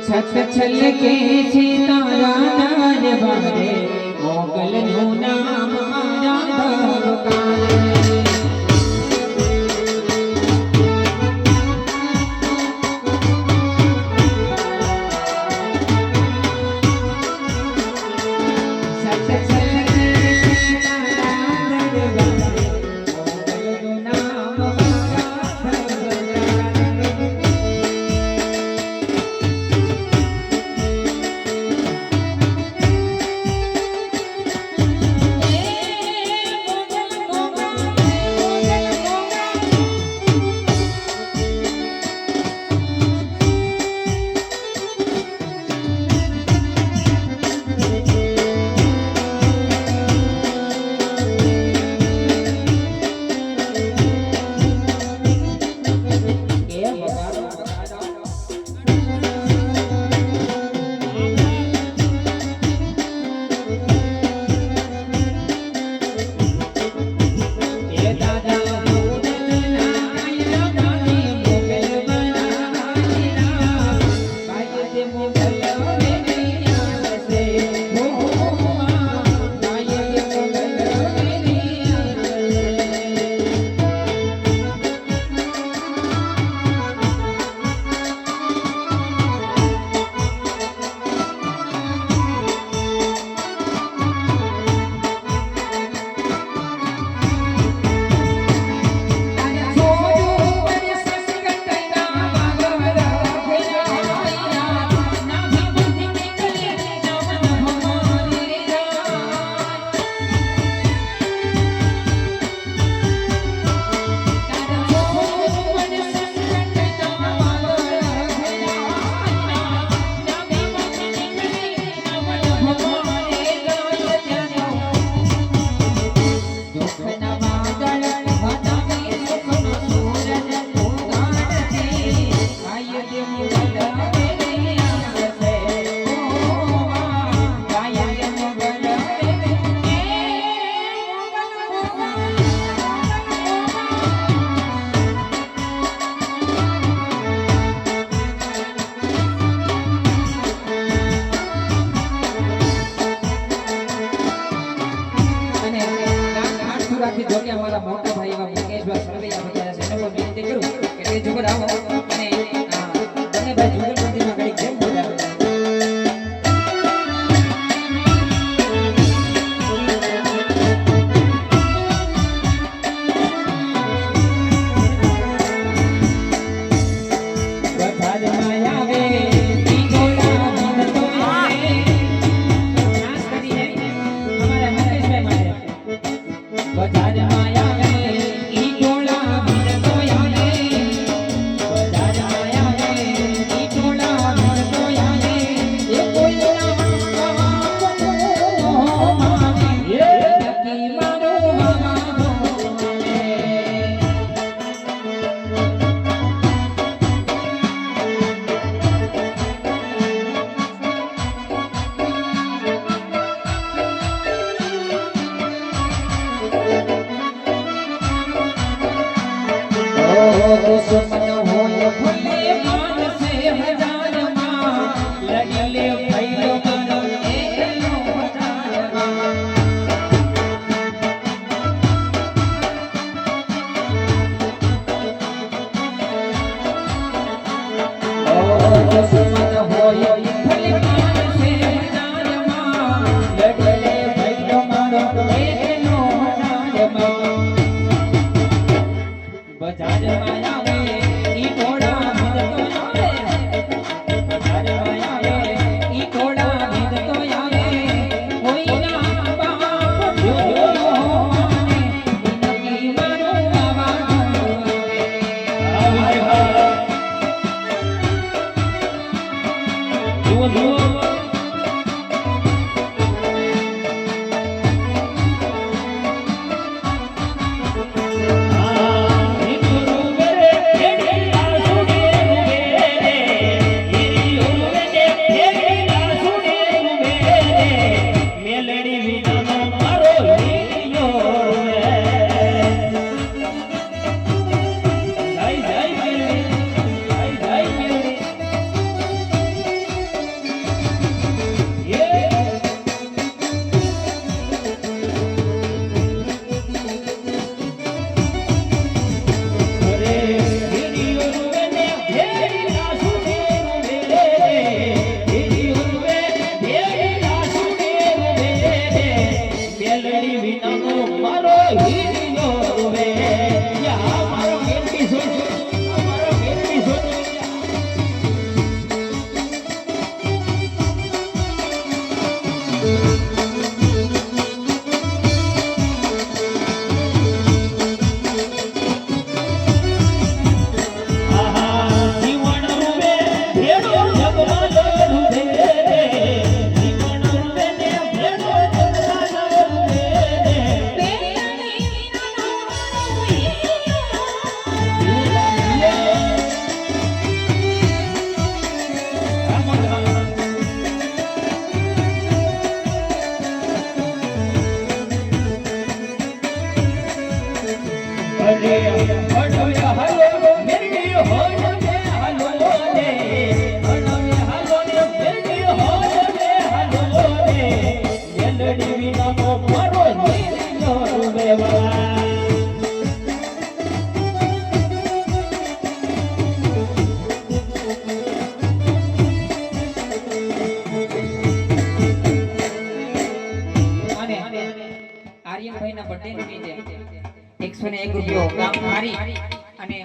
છત છલકે છે તારા દરબારે મોગલનું નામ મારા ભગવાન Yeah. Amen. amor. Brilliant. Vamos, vamos. Música એકસો ને એક રૂપિયો ગામ ધારી અને